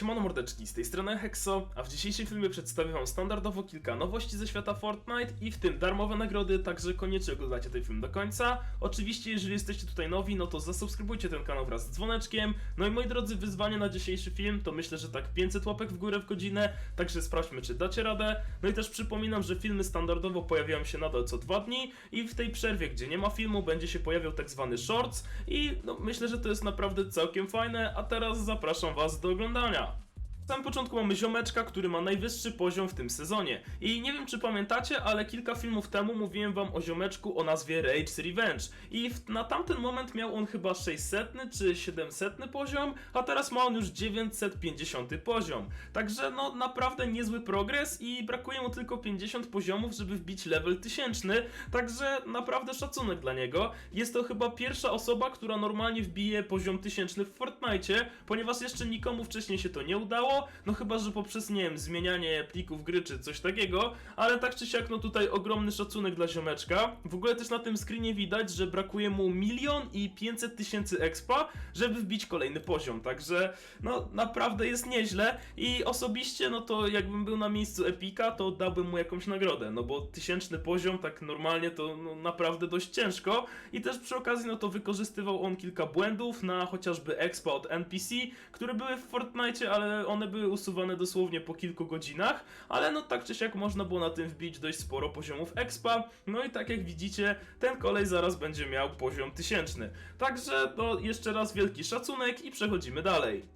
Siemano mordeczki, z tej strony Hexo, a w dzisiejszym filmie przedstawię wam standardowo kilka nowości ze świata Fortnite i w tym darmowe nagrody, także koniecznie oglądajcie ten film do końca. Oczywiście, jeżeli jesteście tutaj nowi, no to zasubskrybujcie ten kanał wraz z dzwoneczkiem. No i moi drodzy, wyzwanie na dzisiejszy film to myślę, że tak 500 łapek w górę w godzinę, także sprawdźmy, czy dacie radę. No i też przypominam, że filmy standardowo pojawiają się nadal co dwa dni i w tej przerwie, gdzie nie ma filmu, będzie się pojawiał tak zwany shorts i no, myślę, że to jest naprawdę całkiem fajne, a teraz zapraszam was do oglądania. Na samym początku mamy ziomeczka, który ma najwyższy poziom w tym sezonie. I nie wiem czy pamiętacie, ale kilka filmów temu mówiłem wam o ziomeczku o nazwie Rage Revenge. I w, na tamten moment miał on chyba 600 czy 700 poziom, a teraz ma on już 950 poziom. Także no naprawdę niezły progres i brakuje mu tylko 50 poziomów, żeby wbić level 1000. Także naprawdę szacunek dla niego. Jest to chyba pierwsza osoba, która normalnie wbije poziom 1000 w Fortnite, ponieważ jeszcze nikomu wcześniej się to nie udało, no chyba, że poprzez, nie wiem, zmienianie plików gry czy coś takiego, ale tak czy siak, no tutaj ogromny szacunek dla ziomeczka. W ogóle też na tym screenie widać, że brakuje mu milion i 500 tysięcy expa, żeby wbić kolejny poziom, także no naprawdę jest nieźle i osobiście, no to jakbym był na miejscu Epika, to dałbym mu jakąś nagrodę, no bo tysięczny poziom tak normalnie to no, naprawdę dość ciężko i też przy okazji, no to wykorzystywał on kilka błędów na chociażby expa od NPC, które były w Fortnite, ale one były usuwane dosłownie po kilku godzinach, ale no tak czy siak można było na tym wbić dość sporo poziomów expa, no i tak jak widzicie, ten kolej zaraz będzie miał poziom tysięczny. Także no jeszcze raz wielki szacunek i przechodzimy dalej.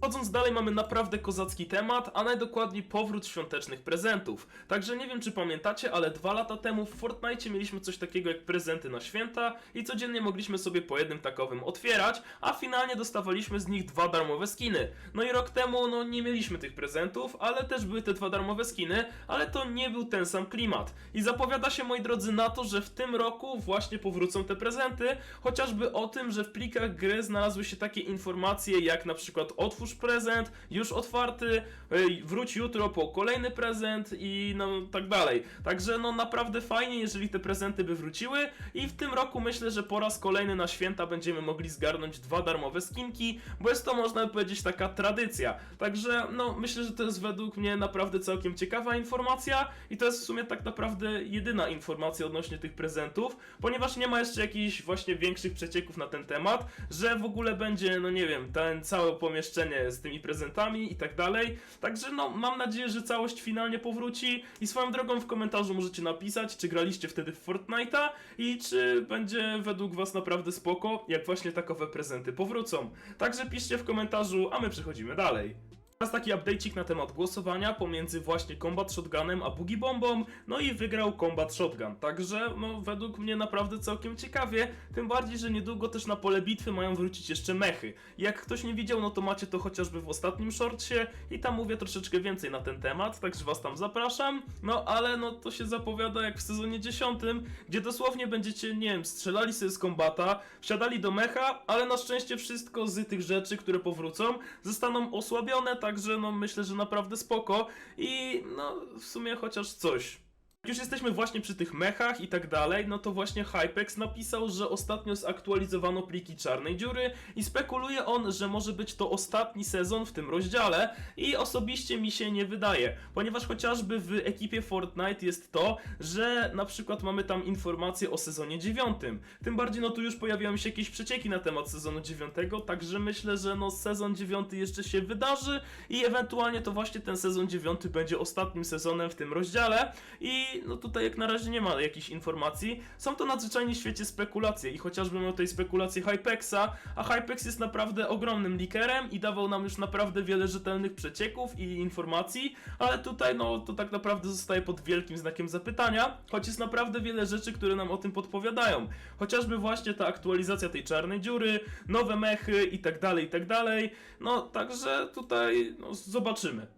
Chodząc dalej mamy naprawdę kozacki temat, a najdokładniej powrót świątecznych prezentów. Także nie wiem czy pamiętacie, ale dwa lata temu w Fortnite mieliśmy coś takiego jak prezenty na święta i codziennie mogliśmy sobie po jednym takowym otwierać, a finalnie dostawaliśmy z nich dwa darmowe skiny. No i rok temu no nie mieliśmy tych prezentów, ale też były te dwa darmowe skiny, ale to nie był ten sam klimat. I zapowiada się moi drodzy na to, że w tym roku właśnie powrócą te prezenty, chociażby o tym, że w plikach gry znalazły się takie informacje jak na przykład otwórz prezent, już otwarty, ej, wróć jutro po kolejny prezent i no tak dalej. Także no naprawdę fajnie, jeżeli te prezenty by wróciły i w tym roku myślę, że po raz kolejny na święta będziemy mogli zgarnąć dwa darmowe skinki, bo jest to można powiedzieć taka tradycja. Także no myślę, że to jest według mnie naprawdę całkiem ciekawa informacja i to jest w sumie tak naprawdę jedyna informacja odnośnie tych prezentów, ponieważ nie ma jeszcze jakichś właśnie większych przecieków na ten temat, że w ogóle będzie, no nie wiem, ten całe pomieszczenie z tymi prezentami i tak dalej. Także no, mam nadzieję, że całość finalnie powróci i swoją drogą w komentarzu możecie napisać, czy graliście wtedy w Fortnite'a i czy będzie według was naprawdę spoko, jak właśnie takowe prezenty powrócą. Także piszcie w komentarzu, a my przechodzimy dalej. Teraz taki update'ik na temat głosowania pomiędzy właśnie Combat Shotgunem a Boogie Bombą, no i wygrał Combat Shotgun, także no według mnie naprawdę całkiem ciekawie, tym bardziej, że niedługo też na pole bitwy mają wrócić jeszcze mechy. Jak ktoś nie widział, no to macie to chociażby w ostatnim shortsie i tam mówię troszeczkę więcej na ten temat, także was tam zapraszam, no ale no to się zapowiada jak w sezonie 10, gdzie dosłownie będziecie, nie wiem, strzelali sobie z kombata, wsiadali do mecha, ale na szczęście wszystko z tych rzeczy, które powrócą, zostaną osłabione, także no myślę, że naprawdę spoko i no w sumie chociaż coś. Już jesteśmy właśnie przy tych mechach i tak dalej, no to właśnie Hypex napisał, że ostatnio zaktualizowano pliki czarnej dziury i spekuluje on, że może być to ostatni sezon w tym rozdziale i osobiście mi się nie wydaje, ponieważ chociażby w ekipie Fortnite jest to, że na przykład mamy tam informacje o sezonie 9. Tym bardziej no tu już pojawiają się jakieś przecieki na temat sezonu 9, także myślę, że no sezon 9 jeszcze się wydarzy i ewentualnie to właśnie ten sezon 9 będzie ostatnim sezonem w tym rozdziale i no tutaj jak na razie nie ma jakichś informacji. Są to nadzwyczajnie w świecie spekulacje i chociażby miał tej spekulacji Hypexa, a Hypex jest naprawdę ogromnym likerem i dawał nam już naprawdę wiele rzetelnych przecieków i informacji, ale tutaj no to tak naprawdę zostaje pod wielkim znakiem zapytania, choć jest naprawdę wiele rzeczy, które nam o tym podpowiadają. Chociażby właśnie ta aktualizacja tej czarnej dziury, nowe mechy i tak dalej, i tak dalej. No także tutaj no, zobaczymy.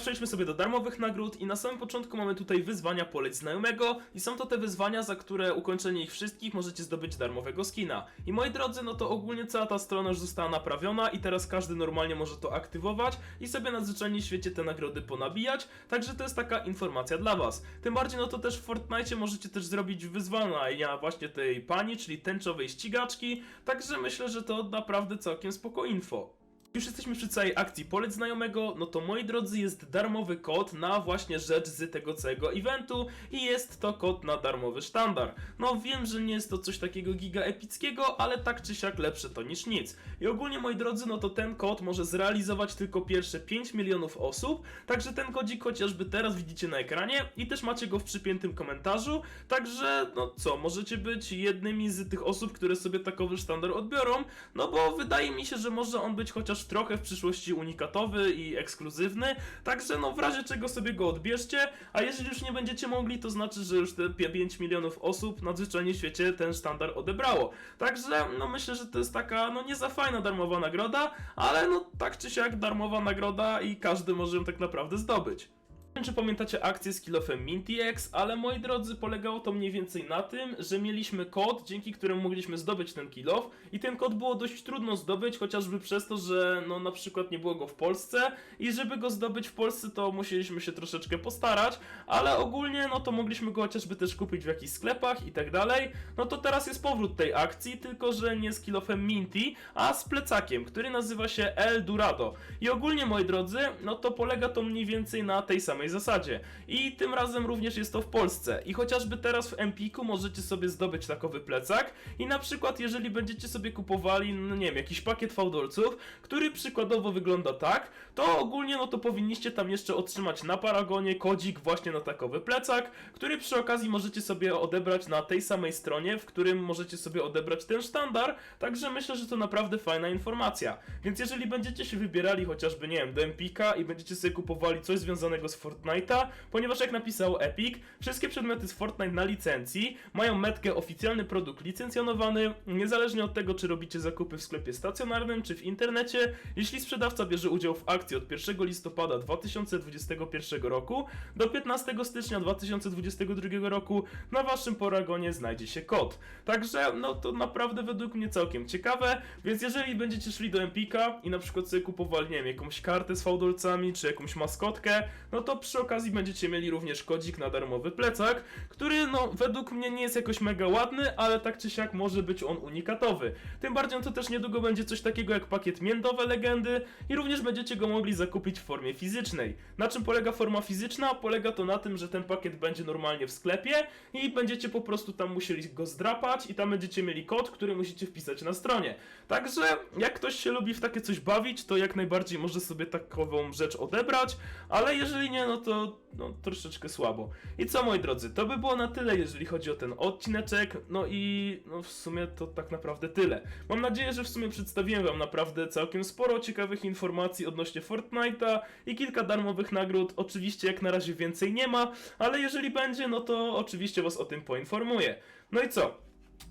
Przejdźmy sobie do darmowych nagród i na samym początku mamy tutaj wyzwania poleć znajomego i są to te wyzwania, za które ukończenie ich wszystkich możecie zdobyć darmowego skina. I moi drodzy, no to ogólnie cała ta strona już została naprawiona i teraz każdy normalnie może to aktywować i sobie nadzwyczajnie w świecie te nagrody ponabijać, także to jest taka informacja dla was. Tym bardziej, no to też w Fortnite możecie też zrobić wyzwania właśnie tej pani, czyli tęczowej ścigaczki, także myślę, że to naprawdę całkiem spoko info. Już jesteśmy przy całej akcji Polec Znajomego, no to moi drodzy jest darmowy kod na właśnie rzecz z tego całego eventu i jest to kod na darmowy sztandar. No wiem, że nie jest to coś takiego giga epickiego, ale tak czy siak lepsze to niż nic. I ogólnie moi drodzy, no to ten kod może zrealizować tylko pierwsze 5 milionów osób, także ten kodzik chociażby teraz widzicie na ekranie i też macie go w przypiętym komentarzu, także no co, możecie być jednymi z tych osób, które sobie takowy sztandar odbiorą, no bo wydaje mi się, że może on być chociaż trochę w przyszłości unikatowy i ekskluzywny, także no w razie czego sobie go odbierzcie, a jeżeli już nie będziecie mogli, to znaczy, że już te 5 milionów osób nadzwyczajnie w świecie ten sztandar odebrało. Także no myślę, że to jest taka no nie za fajna darmowa nagroda, ale no tak czy siak darmowa nagroda i każdy może ją tak naprawdę zdobyć. Wiem, czy pamiętacie akcję z kilofem MintyX, ale moi drodzy, polegało to mniej więcej na tym, że mieliśmy kod, dzięki któremu mogliśmy zdobyć ten kilof i ten kod było dość trudno zdobyć, chociażby przez to, że no na przykład nie było go w Polsce i żeby go zdobyć w Polsce to musieliśmy się troszeczkę postarać, ale ogólnie no to mogliśmy go chociażby też kupić w jakichś sklepach i tak dalej. No to teraz jest powrót tej akcji, tylko że nie z kilofem Minty, a z plecakiem, który nazywa się El Dorado. I ogólnie moi drodzy, no to polega to mniej więcej na tej samej zasadzie. I tym razem również jest to w Polsce. I chociażby teraz w Empiku możecie sobie zdobyć takowy plecak i na przykład jeżeli będziecie sobie kupowali, no nie wiem, jakiś pakiet fałdolców, który przykładowo wygląda tak, to ogólnie no to powinniście tam jeszcze otrzymać na Paragonie kodzik właśnie na takowy plecak, który przy okazji możecie sobie odebrać na tej samej stronie, w którym możecie sobie odebrać ten sztandar, także myślę, że to naprawdę fajna informacja. Więc jeżeli będziecie się wybierali chociażby, nie wiem, do Empika i będziecie sobie kupowali coś związanego z Fortnite'a, ponieważ jak napisał Epic, wszystkie przedmioty z Fortnite na licencji mają metkę oficjalny produkt licencjonowany, niezależnie od tego, czy robicie zakupy w sklepie stacjonarnym, czy w internecie. Jeśli sprzedawca bierze udział w akcji od 1 listopada 2021 roku do 15 stycznia 2022 roku, na waszym Paragonie znajdzie się kod. Także, no to naprawdę według mnie całkiem ciekawe, więc jeżeli będziecie szli do Empika i na przykład sobie kupowali, nie wiem, jakąś kartę z fałdolcami, czy jakąś maskotkę, no to przy okazji będziecie mieli również kodzik na darmowy plecak, który no według mnie nie jest jakoś mega ładny, ale tak czy siak może być on unikatowy. Tym bardziej to też niedługo będzie coś takiego jak pakiet miętowe legendy i również będziecie go mogli zakupić w formie fizycznej. Na czym polega forma fizyczna? Polega to na tym, że ten pakiet będzie normalnie w sklepie i będziecie po prostu tam musieli go zdrapać i tam będziecie mieli kod, który musicie wpisać na stronie. Także jak ktoś się lubi w takie coś bawić, to jak najbardziej może sobie takową rzecz odebrać, ale jeżeli nie, no to no, troszeczkę słabo. I co moi drodzy, to by było na tyle, jeżeli chodzi o ten odcineczek, no i no w sumie to tak naprawdę tyle. Mam nadzieję, że w sumie przedstawiłem wam naprawdę całkiem sporo ciekawych informacji odnośnie Fortnite'a i kilka darmowych nagród. Oczywiście jak na razie więcej nie ma, ale jeżeli będzie, no to oczywiście was o tym poinformuję. No i co?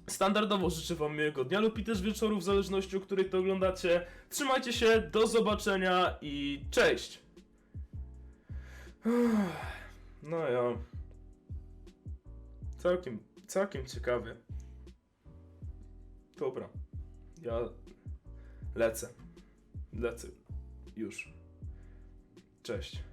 Standardowo życzę wam miłego dnia lub i też wieczoru, w zależności o której to oglądacie. Trzymajcie się, do zobaczenia i cześć! No ja. Całkiem, całkiem ciekawy. Dobra. Ja lecę. Lecę. Już. Cześć.